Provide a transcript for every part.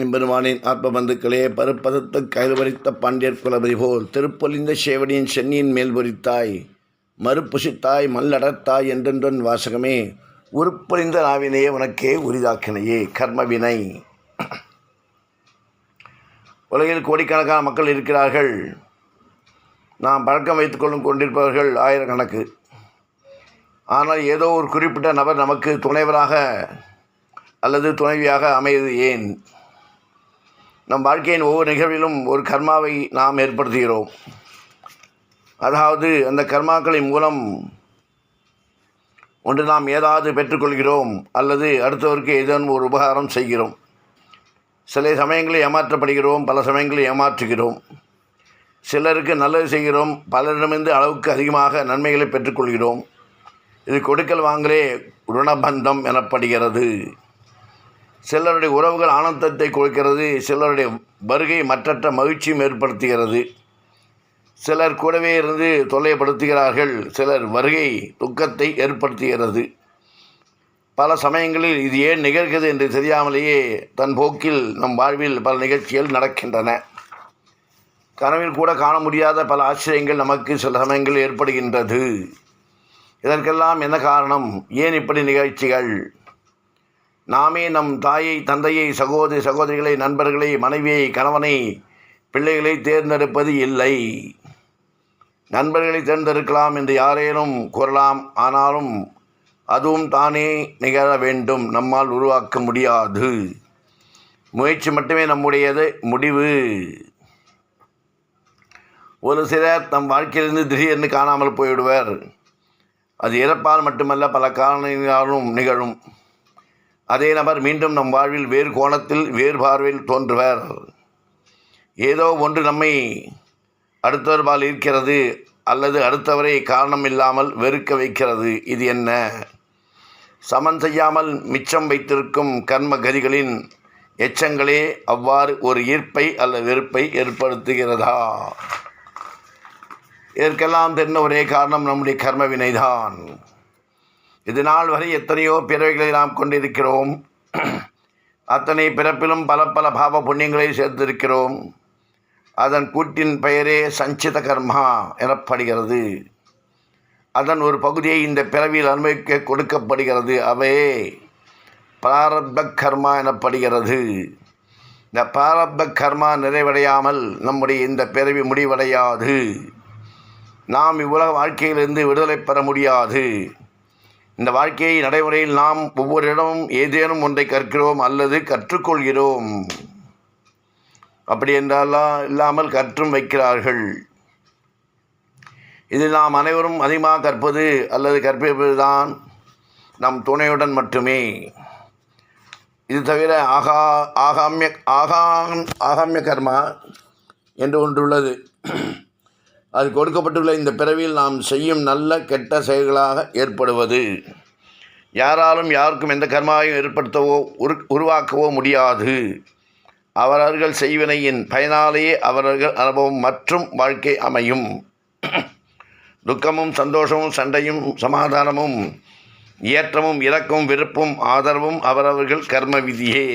எம்பெருமானின் ஆத்ம பந்துக்களே பருப்பதத்து கைல்வரித்த பாண்டியர் குலபதி போல் திருப்பொலிந்த சேவடியின் சென்னியின் மேல் பொறித்தாய். மறுப்புசித்தாய் மல்லடத்தாய் என்றென்றன் வாசகமே உருப்பொழிந்த நாவினையே உனக்கே உரிதாக்கினையே கர்மவினை. உலகில் கோடிக்கணக்கான மக்கள் இருக்கிறார்கள். நாம் பழக்கம் வைத்துக்கொள்ளும் கொண்டிருப்பவர்கள் ஆயிரக்கணக்கு. ஆனால் ஏதோ ஒரு குறிப்பிட்ட நபர் நமக்கு துணைவராக அல்லது துணைவியாக அமையது ஏன்? நம் வாழ்க்கையின் ஒவ்வொரு நிகழ்விலும் ஒரு கர்மாவை நாம் ஏற்படுத்துகிறோம். அதாவது அந்த கர்மாக்களின் மூலம் ஒன்று நாம் ஏதாவது பெற்றுக்கொள்கிறோம் அல்லது அடுத்தவருக்கு ஏதேனும் ஒரு உபகாரம் செய்கிறோம். சில சமயங்களில் ஏமாற்றப்படுகிறோம் பல சமயங்களில் ஏமாற்றுகிறோம். சிலருக்கு நல்லது செய்கிறோம் பலரிடமிருந்து அளவுக்கு அதிகமாக நன்மைகளை பெற்றுக்கொள்கிறோம். இது கொடுக்கல் வாங்கலே ருணபந்தம் எனப்படுகிறது. சிலருடைய உறவுகள் ஆனந்தத்தை கொடுக்கிறது சிலருடைய வருகை மற்றற்ற மகிழ்ச்சியும் ஏற்படுத்துகிறது. சிலர் கூடவே இருந்து தொல்லைப்படுத்துகிறார்கள் சிலர் வருகை துக்கத்தை ஏற்படுத்துகிறது. பல சமயங்களில் இது ஏன் நிகழ்கிறது என்று தெரியாமலேயே தன் போக்கில் நம் வாழ்வில் பல நிகழ்ச்சிகள் நடக்கின்றன. கனவில் கூட காண முடியாத பல ஆச்சரியங்கள் நமக்கு சில சமயங்களில் ஏற்படுகின்றது. இதற்கெல்லாம் என்ன காரணம்? ஏன் இப்படி நிகழ்ச்சிகள்? நாமே நம் தாயை தந்தையை சகோதரி சகோதரிகளை நண்பர்களை மனைவியை கணவனை பிள்ளைகளை தேர்ந்தெடுப்பது இல்லை. நண்பர்களை தேர்ந்தெடுக்கலாம் என்று யாரேனும் கூறலாம். ஆனாலும் அதுவும் தானே நிகழ வேண்டும். நம்மால் உருவாக்க முடியாது. முயற்சி மட்டுமே நம்முடையது. முடிவு. ஒரு சிலர் தம் வாழ்க்கையிலிருந்து திடீர்னு காணாமல் போய்விடுவர். அது இறப்பால் மட்டுமல்ல பல காரணங்களாலும் நிகழும். அதே நபர் மீண்டும் நம் வாழ்வில் வேறு கோணத்தில் வேறு பார்வையில் தோன்றுவர். ஏதோ ஒன்று நம்மை அடுத்தவர்பால் இருக்கிறது அல்லது அடுத்தவரை காரணம் இல்லாமல் வெறுக்க வைக்கிறது இது என்ன? சமன் செய்யாமல் மிச்சம் வைத்திருக்கும் கர்ம கதிகளின் எச்சங்களே அவ்வாறு ஒரு ஈர்ப்பை அல்ல வெறுப்பை ஏற்படுத்துகிறதா? இதற்கெல்லாம் தெரிந்த ஒரே காரணம் நம்முடைய கர்ம வினைதான். இது நாள் வரை எத்தனையோ பிறவைகளை நாம் கொண்டிருக்கிறோம். அத்தனை பிறப்பிலும் பல பல பாவ புண்ணியங்களை சேர்ந்திருக்கிறோம் அதன் கூட்டின் பெயரே சஞ்சித கர்மா எனப்படுகிறது. அதன் ஒரு பகுதியை இந்த பிறவியில் அனுபவிக்க கொடுக்கப்படுகிறது. அவையே பிராரப்த கர்மா எனப்படுகிறது. இந்த பிராரப்த கர்மா நிறைவடையாமல் நம்முடைய இந்த பிறவி முடிவடையாது. நாம் இவ்வுலக வாழ்க்கையிலிருந்து விடுதலை பெற முடியாது. இந்த வாழ்க்கையை நடைமுறையில் நாம் ஒவ்வொரு இடமும் ஏதேனும் ஒன்றை கற்கிறோம் அல்லது கற்றுக்கொள்கிறோம். அப்படி என்றாலாம் இல்லாமல் கற்றும் வைக்கிறார்கள். இதில் நாம் அனைவரும் அதிகமாக கற்பது அல்லது கற்பிப்பது தான் நம் துணையுடன் மட்டுமே. இது தவிர ஆகா ஆகாமிய ஆகாம் ஆகாமிய கர்மா என்று ஒன்று உள்ளது. அது கொடுக்கப்பட்டுள்ள இந்த பிறவியில் நாம் செய்யும் நல்ல கெட்ட செயல்களாக ஏற்படுவது. யாராலும் யாருக்கும் எந்த கர்மாவையும் ஏற்படுத்தவோ உரு உருவாக்கவோ முடியாது. அவரவர்கள் செய்வினையின் பயனாலேயே அவரவர்கள் அனுபவம் மற்றும் வாழ்க்கை அமையும். துக்கமும் சந்தோஷமும் சண்டையும் சமாதானமும் ஏற்றமும் இறக்கமும் விருப்பும் ஆதரவும் அவரவர்கள் கர்ம விதியே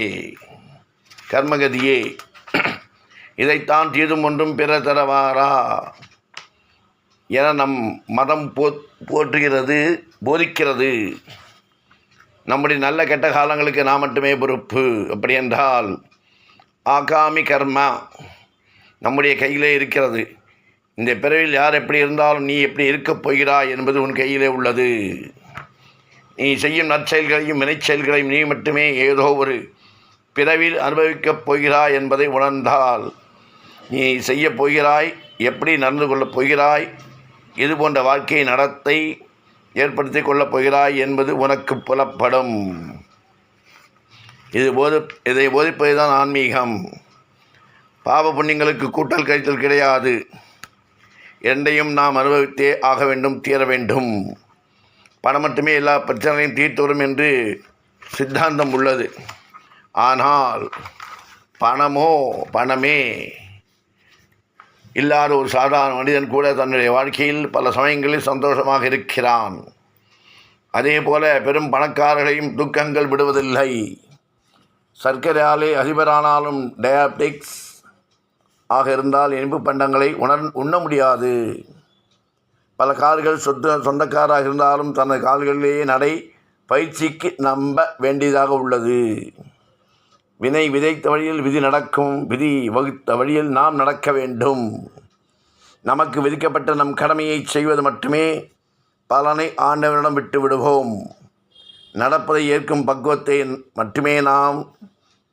கர்மகதியே. இதைத்தான் தீதும் ஒன்றும் பிற தரவாரா? என நம் மதம் போ போற்றுகிறது போதிக்கிறது. நம்முடைய நல்ல கெட்ட காலங்களுக்கு நாம் மட்டுமே பொறுப்பு. அப்படி என்றால் ஆகாமி கர்மா நம்முடைய கையிலே இருக்கிறது. இந்த பிறவில் யார் எப்படி இருந்தாலும் நீ எப்படி இருக்கப் போகிறாய் என்பது உன் கையிலே உள்ளது. நீ செய்யும் நற்செயல்களையும் வினைச்செயல்களையும் நீ மட்டுமே ஏதோ ஒரு பிறவில் அனுபவிக்கப் போகிறாய் என்பதை உணர்ந்தால் நீ செய்யப் போகிறாய் எப்படி நடந்து கொள்ளப் போகிறாய் இது போன்ற வாழ்க்கை நடத்தை ஏற்படுத்தி கொள்ளப் போகிறாய் என்பது உனக்கு புலப்படும். இது போது இதை போதிப்பது தான் ஆன்மீகம். பாவ புண்ணியங்களுக்கு கூட்டல் கழித்தல் கிடையாது. இரண்டையும் நாம் அனுபவித்தே ஆக வேண்டும் தீர வேண்டும். பணம் மட்டுமே எல்லா பிரச்சனைகளையும் தீர்த்து வரும் என்று சித்தாந்தம் உள்ளது. ஆனால் பணமோ பணமே இல்லாத ஒரு சாதாரண மனிதன் கூட தன்னுடைய வாழ்க்கையில் பல சமயங்களில் சந்தோஷமாக இருக்கிறான். அதே போல பெரும் பணக்காரர்களையும் துக்கங்கள் விடுவதில்லை. சர்க்கரையாலே அதிபரானாலும் டயாபெட்டிக்ஸ் ஆக இருந்தால் இனிப்பு பண்டங்களை உணர் உண்ண முடியாது. பல கால்கள் சொத்து சொந்தக்காராக இருந்தாலும் தனது கால்களிலேயே நடை பயிற்சிக்கு நம்ப வேண்டியதாக உள்ளது. வினை விதைத்த வழியில் விதி நடக்கும் விதி வகுத்த வழியில் நாம் நடக்க வேண்டும். நமக்கு விதிக்கப்பட்ட நம் கடமையை செய்வது மட்டுமே பலனை ஆண்டவரிடம் விட்டு விடுவோம். நடப்பதை ஏற்கும் பக்குவத்தை மட்டுமே நாம்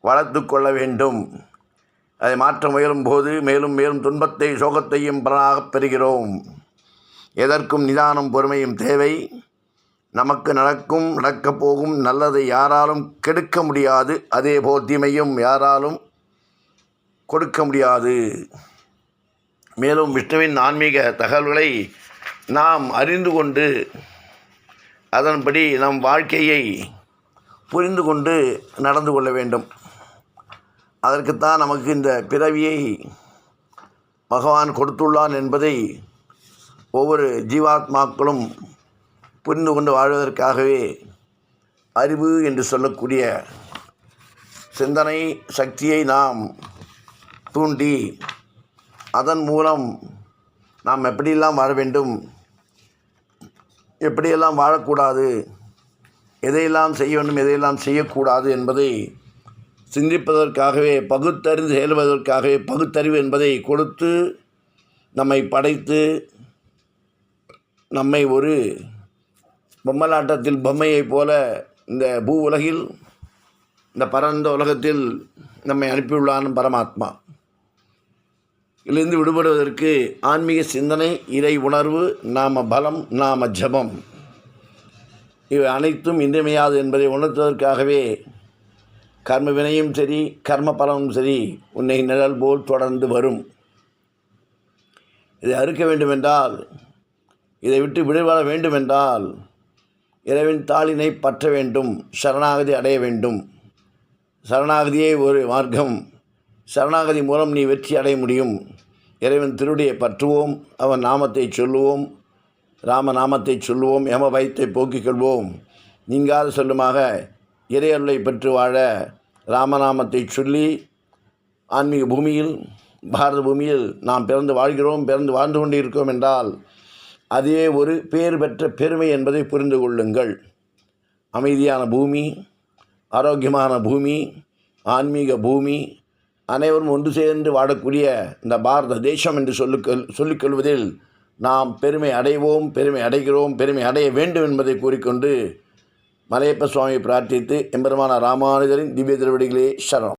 வளர்த்து கொள்ள வேண்டும். அதை மாற்ற முயலும் போது மேலும் மேலும் துன்பத்தை சோகத்தையும் பலனாகப் பெறுகிறோம். எதற்கும் நிதானம் பொறுமையும் தேவை. நமக்கு நடக்கும் நடக்கப் போகும் நல்லதை யாராலும் கெடுக்க முடியாது. அதேபோல் தீமையும் யாராலும் கொடுக்க முடியாது. மேலும் விஷ்ணுவின் ஆன்மீக தகவல்களை நாம் அறிந்து கொண்டு அதன்படி நம் வாழ்க்கையை புரிந்து கொண்டு நடந்து கொள்ள வேண்டும். அதற்குத்தான் நமக்கு இந்த பிறவியை பகவான் கொடுத்துள்ளான் என்பதை ஒவ்வொரு ஜீவாத்மாக்களும் புரிந்து கொண்டு வாழ்வதற்காகவே அறிவு என்று சொல்லக்கூடிய சிந்தனை சக்தியை நாம் தூண்டி அதன் மூலம் நாம் எப்படியெல்லாம் வாழ வேண்டும் எப்படியெல்லாம் வாழக்கூடாது எதையெல்லாம் செய்ய வேண்டும் எதையெல்லாம் செய்யக்கூடாது என்பதை சிந்திப்பதற்காகவே பகுத்தறிந்து செயல்வதற்காகவே பகுத்தறிவு என்பதை கொடுத்து நம்மை படைத்து நம்மை ஒரு பொம்மலாட்டத்தில் பொம்மையைப் போல இந்த பூ உலகில் இந்த பரந்த உலகத்தில் நம்மை அனுப்பியுள்ளான் பரமாத்மா. இதிலிருந்து விடுபடுவதற்கு ஆன்மீக சிந்தனை இறை உணர்வு நாம பலம் நாம ஜபம் இவை அனைத்தும் இன்றியமையாது என்பதை உணர்த்துவதற்காகவே கர்ம வினையும் சரி கர்ம பலனும் சரி உன்னை நிழல் போல் தொடர்ந்து வரும். இதை அறுக்க வேண்டுமென்றால் இதை விட்டு விடுபட வேண்டுமென்றால் இறைவன் தாளினை பற்ற வேண்டும் சரணாகதி அடைய வேண்டும். சரணாகதியே ஒரு மார்க்கம். சரணாகதி மூலம் நீ வெற்றி அடைய முடியும். இறைவன் திருடியை பற்றுவோம் அவன் நாமத்தை சொல்லுவோம் ராம நாமத்தை சொல்லுவோம் எம பயத்தை போக்கிக் கொள்வோம். நீங்காத சொல்லுமாக இறையருளை பெற்று வாழ ராமநாமத்தை சொல்லி ஆன்மீக பூமியில் பாரத பூமியில் நாம் பிறந்து வாழ்கிறோம் பிறந்து வாழ்ந்து கொண்டு என்றால் அதே ஒரு பேர் பெற்ற பெருமை என்பதை புரிந்து கொள்ளுங்கள். அமைதியான பூமி ஆரோக்கியமான பூமி ஆன்மீக பூமி அனைவரும் ஒன்று சேர்ந்து வாழக்கூடிய இந்த பாரத தேசம் என்று சொல்லுக்கொள் சொல்லிக்கொள்வதில் நாம் பெருமை அடைவோம் பெருமை அடைகிறோம் பெருமை அடைய வேண்டும் என்பதை கூறிக்கொண்டு மலையப்ப சுவாமி பிரார்த்தித்து எம்பெருமான ராமானுஜரின் திவ்ய திருவடிகளே சரணம்.